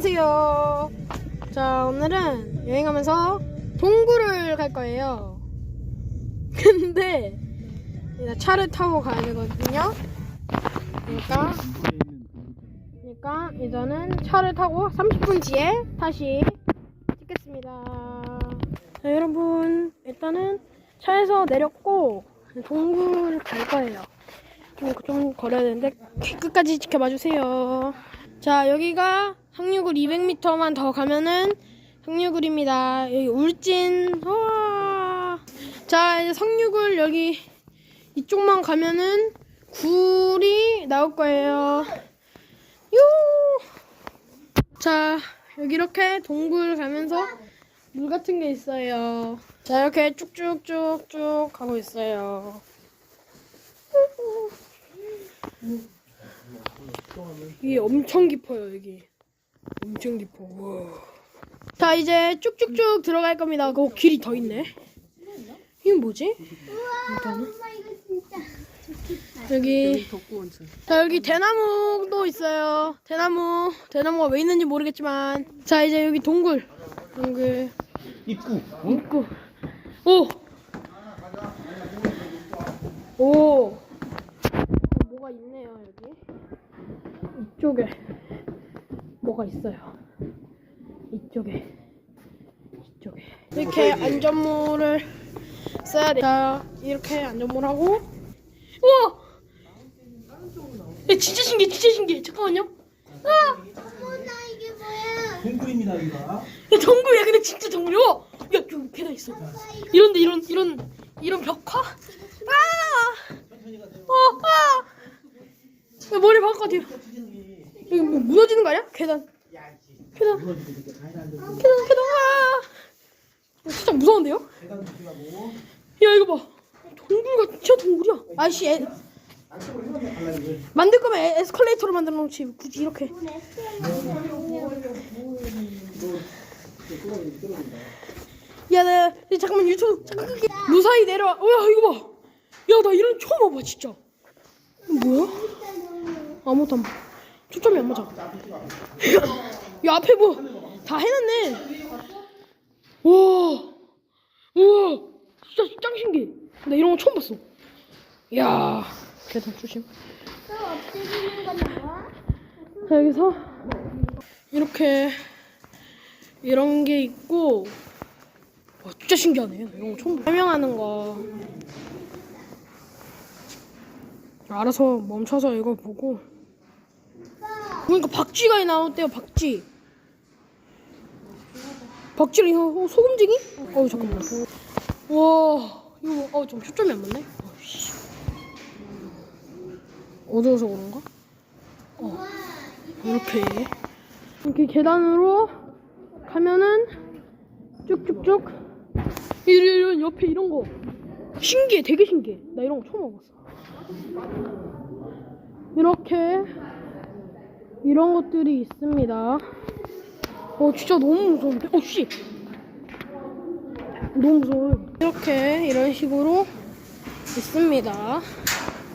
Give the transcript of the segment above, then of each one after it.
안녕하세요. 자, 오늘은 여행하면서 동굴을 갈 거예요. 근데 차를 타고 가야 되거든요. 그러니까 그러니까 이제는 차를 타고 30분 뒤에 다시 찍겠습니다. 자, 여러분 일단은 차에서 내렸고 동굴을 갈 거예요. 좀, 좀 걸어야 되는데 끝까지 지켜봐 주세요. 자 여기가 상류굴 200m만 더 가면은 상류굴입니다. 여기 울진 와. 자 이제 상류굴 여기 이쪽만 가면은 굴이 나올 거예요. 요. 자 여기 이렇게 동굴 가면서 물 같은 게 있어요. 자 이렇게 쭉쭉쭉쭉 가고 있어요. 이게 엄청 깊어요 여기 엄청 깊어 우와. 자 이제 쭉쭉쭉 들어갈 겁니다 그 길이 더 있네 이건 뭐지? 일단은 엄마 이거 진짜 여기 덕구 온천. 자 여기 대나무도 있어요 대나무 대나무가 왜 있는지 모르겠지만 자 이제 여기 동굴 동굴 입구. 있고 오! 오! 뭐가 있네요 여기 이쪽에 뭐가 있어요 이쪽에 이쪽에 이렇게 안전모를 써야 돼. 자 이렇게 안전모하고 우와! 야, 진짜 신기해 진짜 신기해 잠깐만요 아! 어머나 이게 뭐야 동굴입니다 여기가. 야 동굴이야 근데 진짜 동굴이야 야 저기 계단 있어 이런데 이런 이런 이런 벽화 아! 어, 아! 야, 머리 바꿔 뒤로 여기 뭐 무너지는 거 아니야? 계단 계단 계단 계단 아! 야, 진짜 무서운데요? 야 이거 봐 동굴 같 진짜 동굴이야 아이씨 애. 만들 거면 에, 에스컬레이터로 만들어 놓지 굳이 이렇게 야, 나 잠깐만 유튜브 잠깐 끌게. 무사히 내려와. 어, 야, 이거 봐. 야, 나 이런 거 처음 와봐, 진짜. 뭐야? 아무것도 안 봐. 초점이 안 맞아. 야, 야, 앞에 뭐 다 해놨네. 와, 우와, 진짜 짱 신기해. 나 이런 거 처음 봤어. 야, 계단 조심. 자, 여기서 이렇게 이런 게 있고 와 진짜 신기하네 나 이런 거 처음 봐 설명하는 거 알아서 멈춰서 이거 보고 그러니까 박쥐가 나왔대요 박쥐 박쥐랑 이거 어, 소금쟁이? 어 잠깐만 와 이거 어좀 초점이 안 맞네 어, 씨. 어두워서 그런가? 어. 이렇게 이렇게 계단으로 가면은 쭉쭉쭉 이런, 이런 옆에 이런 거 신기해 되게 신기해 나 이런 거 처음 와봤어 이렇게 이런 것들이 있습니다 어 진짜 너무 무서운데 어 씨 너무 무서워요 이렇게 이런 식으로 있습니다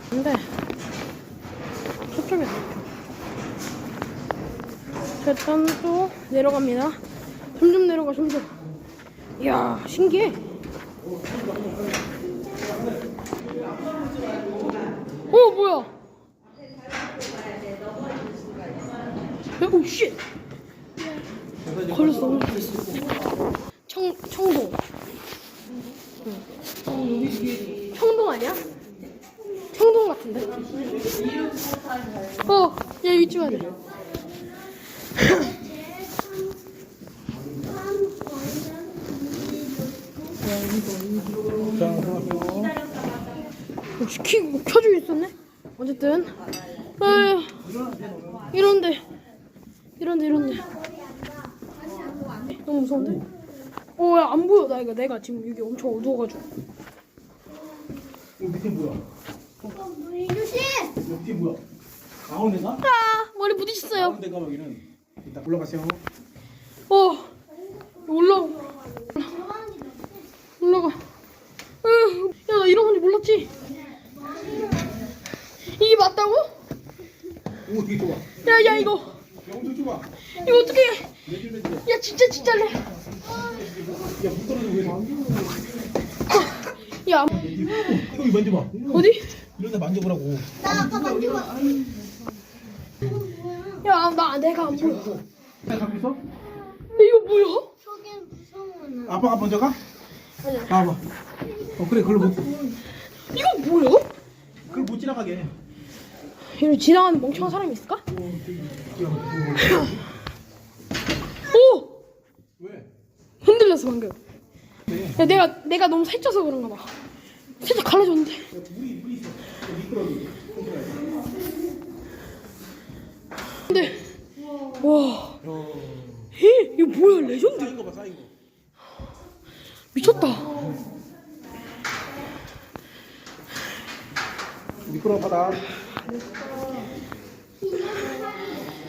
근데 자, 일단 또 내려갑니다. 점점 내려가, 점점. 이야, 신기해. 어, 뭐야? 오, 씨. 걸렸어, 걸렸어. 청, 청동. 응. 청동 아니야? 청동 같은데? 어, 야, 여기 찍어야 돼. 역시 키 뭐, 켜주고 있었네. 어쨌든, 아휴, 이런데, 이런데, 이런데. 너무 무서운데? 어, 야, 안 보여. 나 이거 내가 지금 여기 엄청 어두워가지고. 여기 밑에 뭐야? 우리 조심 여기 밑에 뭐야? 가운데가? 아, 머리 부딪혔어요. 가운데가 여기는. 일단 올라가세요. 어, 올라가. 올라가. 으, 야, 나 이런 건지 몰랐지? 이게 맞다고? 오 되게 좋아. 야, 야, 이거. 이거 어떻게 진짜 진짜래. 야 여기 만져봐. 어디? 이런 데 만져보라고. 나 아까 만져봐. 야나 내가 안 보여. 잘 갖고 있어? 이거 뭐야? 저게 무서워 나. 아빠가 먼저 가? 나와봐. 어 그래 그걸로 못 이거 뭐야? 그걸 못 지나가게. 해. 이런 지나가는 멍청한 사람이 있을까? 오! 왜? 흔들렸어 방금. 네. 야 내가 내가 너무 살쪄서 그런가 봐. 살짝 갈라졌는데. 근데 와, 에 이거 뭐야 레전드? 쌓인 거 봐, 쌓인 거. 미쳤다. 미끄러워 바다.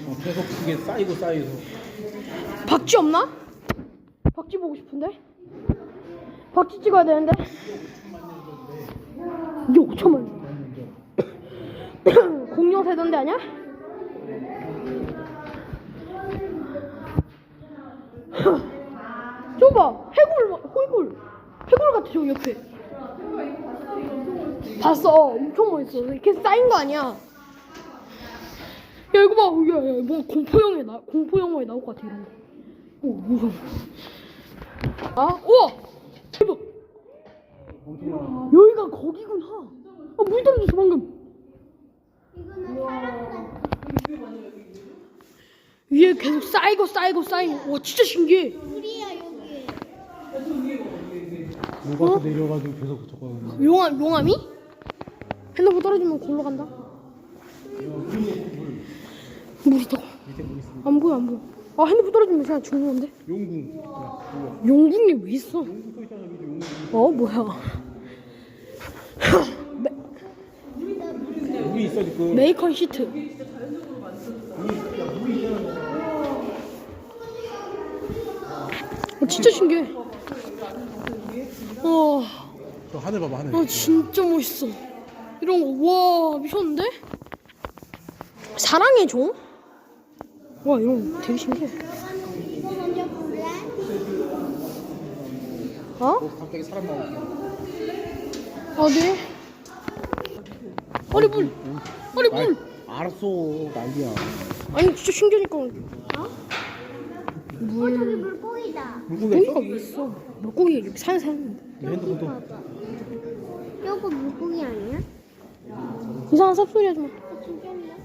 어, 계속 그게 쌓이고 쌓여서. 박쥐 없나? 박쥐 보고 싶은데. 박쥐 찍어야 되는데. 이게 5천만 원. 공룡 세던데 아니야? 해골 봐, 해골 해골 같아 저 옆에 봤어. 엄청 멋있어. 이렇게 쌓인 거 아니야. 야 이거 봐 야야 뭐 공포 영화에 나 공포 영화에 나올 것 같아 이런 거오 무서워 아 우와! 대박. 여기가 거기구나. 아물 떨어졌어 방금. 이거는 사람 같아. 위에 계속 쌓이고 쌓이고 쌓이고. 와 진짜 신기해. 물이야 여기. 누가 또 내려가지고 계속 저거. 용암 용암이 핸드폰 떨어지면 골로 간다 물 있어. 안 보여 안 보여 아 핸드폰 떨어지면 그냥 죽는 건데 용궁. 용궁이 왜 있어. 어 뭐야 메, 물이 있어 지금. 메이컨 시트 어, 진짜 신기해 와저 하늘 봐봐 하늘. 아 진짜 멋있어. 이런 거 와 미쳤는데? 사랑의 종? 와 이런 거 되게 신기해. 어? 어, 갑자기 사람 나오고. 어디? 아니 물. 아니 물. 알았어 난리야. 아니 진짜 신기하니까. 어 저기 물고기다. 물고기 물고기가 왜 있어? 물고기 여기 사는 사람. 내 핸드폰도. 저거 물고기 아니야? 이상한 쌉소리 하지 마.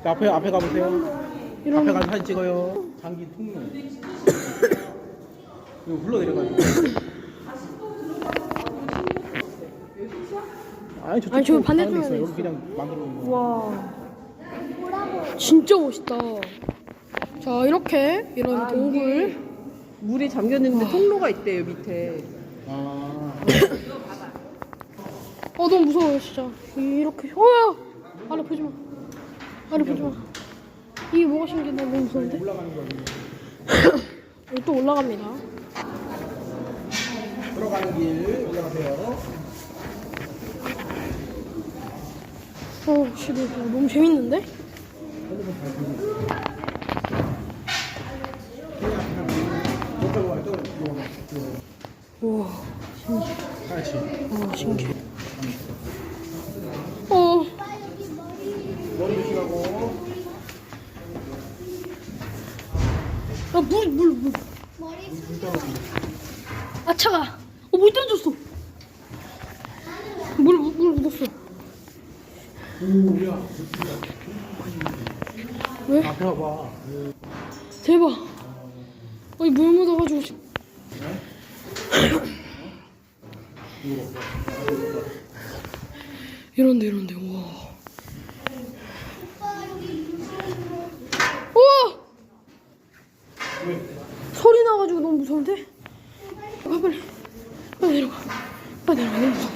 아, 앞에 앞에 가보세요. 이런 앞에 가서 사진 찍어요. 장기 통로. 이거 흘러 내려가지고. 아니 저쪽 아니, 또 반대쪽에 가운데 있어. 있어. 여기 그냥 만들어 놓은 거. 와? 진짜 멋있다. 자 이렇게 이런 동굴. 물이 잠겼는데 통로가 있대요 밑에. 아. 어 너무 무서워요 진짜 이렇게 어야 아래 보지 마 아래 보지 마 이게 뭐가 신기해 나 너무 무서운데 올라가는 거 아니에요? 여기 또 올라갑니다 들어가는 길 올라가세요. 어 씨, 너무 재밌는데. 우와 그렇지. 어 신기해 어 머리 조심하고. 아, 물, 물, 물. 머리 아, 차가. 어, 물 떨어졌어. 물, 물, 물 묻었어. 오야. 왜? 앞에 봐봐. 대박. 아니, 물 묻어가지고. 씨. 이런데, 이런데, 우와. 우와! 소리 나가지고 너무 무서운데? 아, 빨리. 빨리 내려가. 빨리 내려가. 너무 무서워.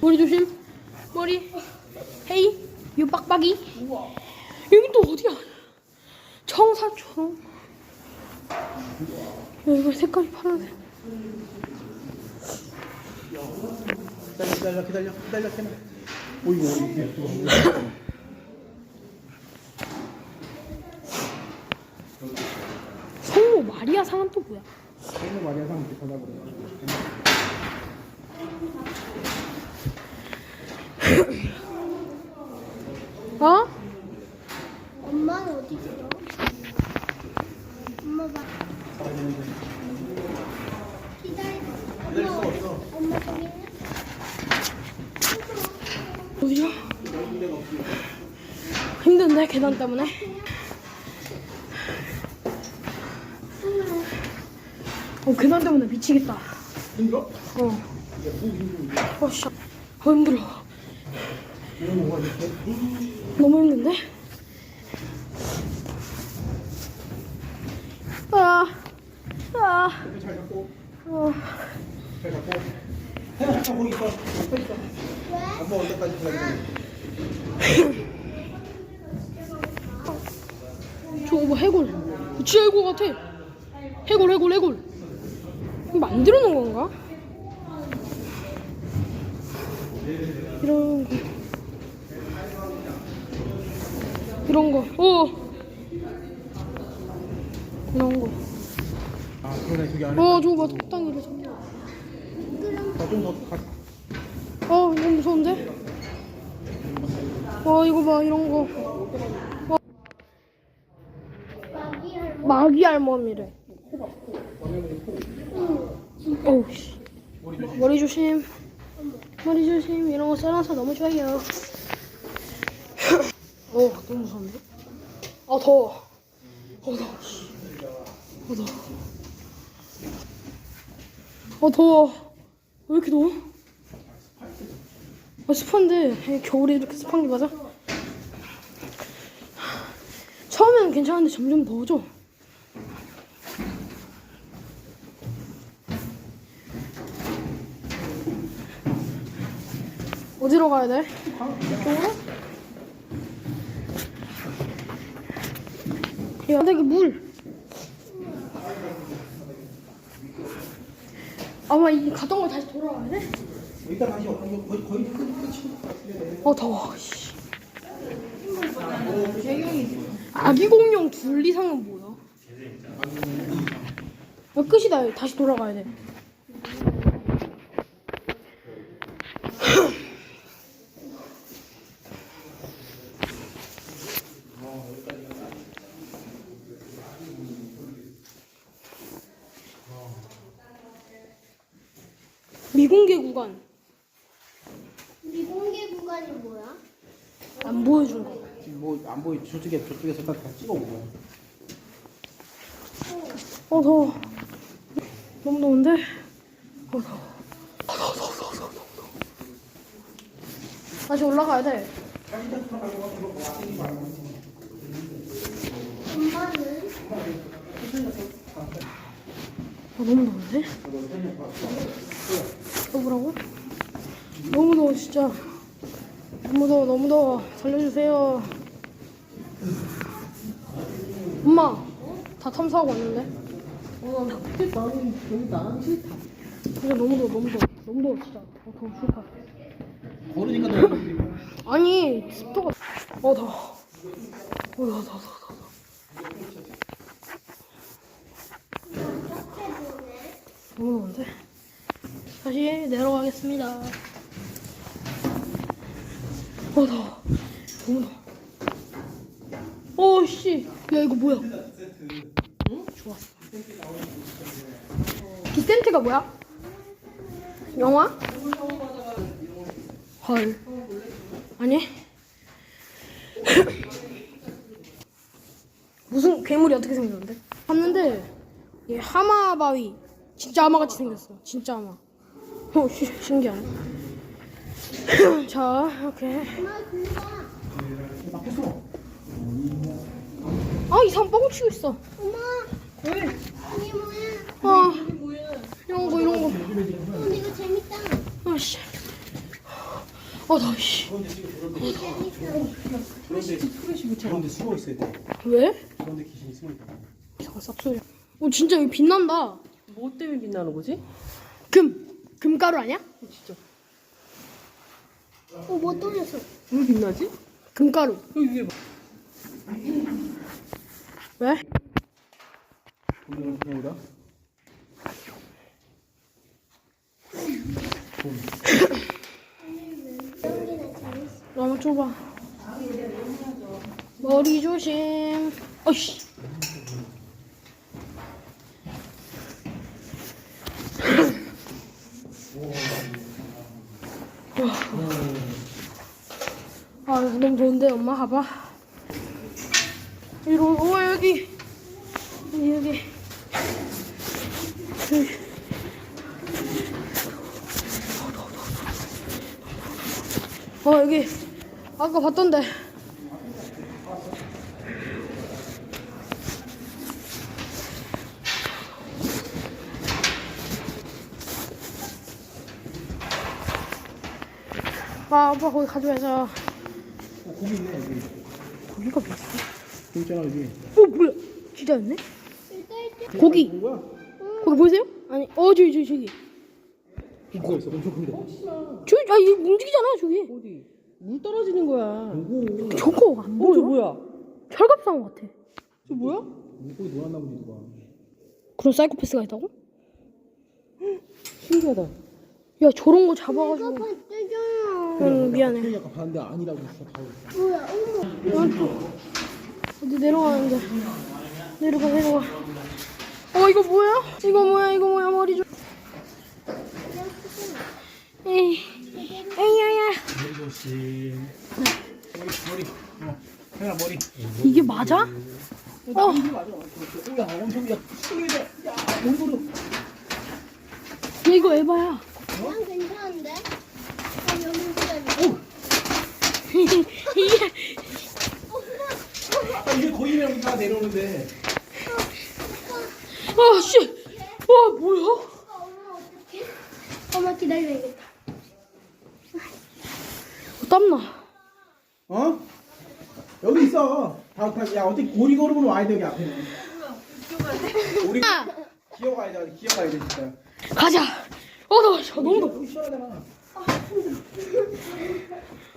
머리 조심. 머리. 헤이. 유 빡빡이. 여기 또 어디야? 청사촌. 야, 이거 색깔이 파란색. 기다려 기다려 기다려 기다려 이거. 성모 마리아 상은 또 뭐야? 많이 하면 이렇게 하려고 그래. 어? 엄마는 어디 있어? 엄마 봐. 기다려. 엄마, 엄마 저기 있네. 어디야? 힘든데 계단 때문에. 어 계단 때문에 미치겠다. 힘들어? 어. 어 씨. 어 힘들어. 너무 힘든데? 아. 아. 잘 잡고, 어. 잘 잡고. 잠깐 거기 있어. 서 있어. 엄마 올 때까지 기다려. 저거 뭐 해골. 진짜 해골 같아. 해골 해골 해골. 이거 만들어 놓은 건가? 이런 거. 이런 거. 어. 이런 거. 아, 그러네. 저기 안에. 어, 저거 봐. 잡 가. 어, 이거 무서운데? 어, 이거 봐. 이런 거. 어. 마귀 할머니래. 어우, 씨. 머리 조심. 머리 조심. 이런 거 써놔서 너무 좋아요. 어, 너무 무서운데? 아, 더워. 어, 더워. 씨. 어, 더워. 어, 더워. 왜 이렇게 더워? 아, 습한데 겨울에 이렇게 습한 게 맞아? 처음에는 괜찮은데 점점 더워져. 어디로 가야 돼? 이쪽으로? 야, 바닥에 물. 아마 이 가던 거 다시 돌아가야 돼? 이따 다시 거의 거의 끝이. 어 더워. 씨. 아기 공룡 둘 이상은 뭐야? 어, 끝이다. 다시 돌아가야 돼. 미공개 구간 미공개 구간이 뭐야? 안 보여준 거. 뭐안 보이. 저쪽에 저쪽에서 다 찍어보고. 어 더워. 너무 더운데? 어 더워. 어, 더워 더워 더워 더워 더워 더워. 다시 올라가야 돼. 엄마는 어, 너무 더운데? 더우라고? 너무 더워 진짜. 너무 더워 너무 더워. 살려주세요 엄마 다 탐사하고 왔는데? 어, 나 그때 나는 여기 나가기 싫다. 진짜 너무 더워 너무 더워. 너무 더워 진짜. 어, 더워 싫다. 걸으니까 너 아니 습도가 어 더워. 어 더워 더워 더워 더워. 너무 더운데? 다시 내려가겠습니다. 어 더워. 너무 더워. 어씨 야 이거 뭐야 응? 좋았어 기센트가 뭐야? 영화? 헐 아니 무슨 괴물이 어떻게 생겼는데? 봤는데 얘 하마 바위 진짜 하마같이 생겼어 진짜 하마 어 시, 신기하네 자 이렇게. 아 이상 뻥 치고 있어 엄마 왜? 이게 뭐야? 아 이게 뭐야? 이런 거 이런 어, 근데 이거 재밌다. 거 아씨 어 더워 씨 이게 재밌다. 그런데 프레시 붙여. 그런데 숨어 있어야 돼. 왜? 그런데 귀신이 숨어 있다. 이상한 쌉소리야 어 진짜 여기 빛난다 뭐 때문에 빛나는 거지? 금 금가루 아니야? 어, 진짜. 어, 뭐 떨렸어? 왜 빛나지? 금가루 여기 위에 봐. 왜? 오늘은 뭐다? 너무 좁아. 머리 조심. 어이씨. 아 너무 좋은데 엄마 가봐. 오 어, 여기 여기 여기. 여기. 어 여기 아까 봤던데 아 오빠 거기 가져와서 어, 고기 있네 여기. 고기가 뭐야? 고기 있잖아 여기. 어 뭐야 진짜였네? 고기 뭐야? 거기 보이세요? 아니 어 저기 저기 저기 뭐가 있어? 엄청 큰데. 저기 아 이거 움직이잖아 저기 어디? 물 떨어지는 거야. 오. 저거 안 어, 보여? 저 뭐야? 철갑상 같아 저 뭐야? 물고기 놀았나 보지 누가. 그런 사이코패스가 있다고? 신기하다. 야 저런 거 잡아가지고. 응 미안해 약간 봤는데 아니라고 했어. 바로. 뭐야, 어머. 어디 내려가는데 내려가 내려가 어 이거 뭐야? 이거 뭐야 이거 뭐야 머리 좀 에이 에이야야 머리 조심. 머리 머리. 어. 형아 머리. 이게 맞아? 어. 오야 엄청 야. 야 몸으로. 야, 이거 에바야 그냥 괜찮은데? 아, 여기 있어야 이게 아 이게 거의면 우리가 내려오는데. 아씨 와 뭐야? 엄마 어떡해? 엄마 기다려야겠다. 어, 땀나 어? 여기 있어. 다, 다, 야, 어떻게 고리 걸음으로 와야 돼, 여기 앞에. 우리 기어가야 돼, 기어가야 돼, 진짜. 가자 어나 너무 더워 여기 시원하잖아.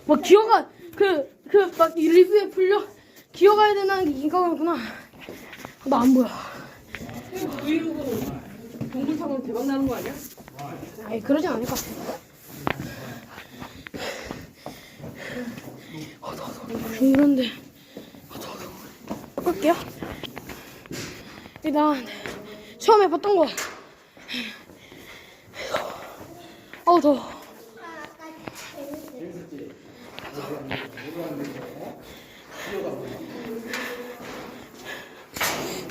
막 기어가 그 그 막 리뷰에 풀려 기어가야 된다는 게 이거구나 나 안 보여 브이로그 동물 상은 대박 나는 거 아니야? 아니 그러진 않을 것 같아 어, 더워, 더워. 이런데 어, 더워, 더워. 끌게요 일단 처음 해봤던 거 어우 더워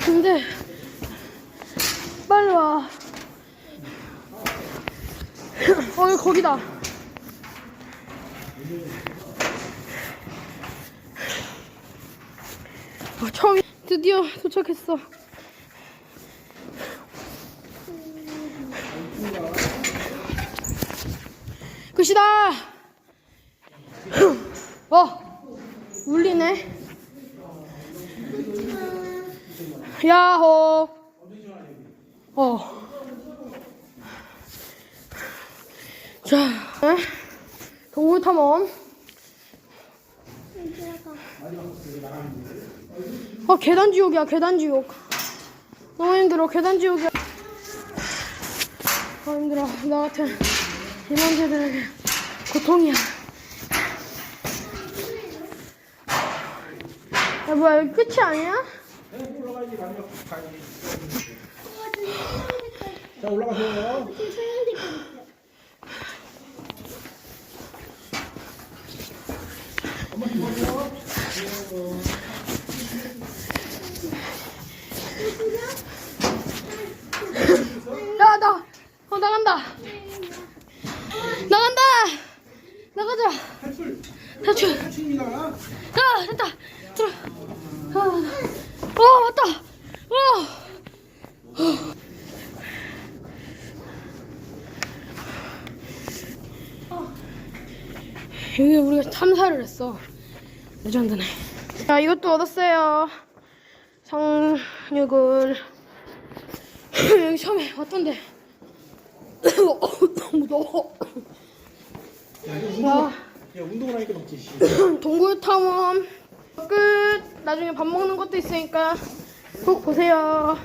근데 빨리 와. 어 여기 거기다. 어, 처음 드디어 도착했어. 끝이다. 어 울리네. 야호. 어. 자, 네? 동물 탐험. 아, 계단 지옥이야, 계단 지옥. 너무 힘들어, 계단 지옥이야. 아, 힘들어. 나 같은 이만재들에게 고통이야. 야, 뭐야, 여기 끝이 아니야? 자, 올라가세요. 야, 나, 어, 나간다. 나간다. 나가자. 탈출. 탈출. 탈출입니다. 아, 됐다. 들어. 아, 어, 왔다. 어. 여기 우리가 탐사를 했어. 레전드네. 자, 이것도 얻었어요. 상륙을. 여기 처음에 왔던데. 너무 더워. 야, 이거 운동, 자. 야, 운동을 하니까 덥지, 씨. 동굴 탐험 끝. 나중에 밥 먹는 것도 있으니까 꼭 보세요.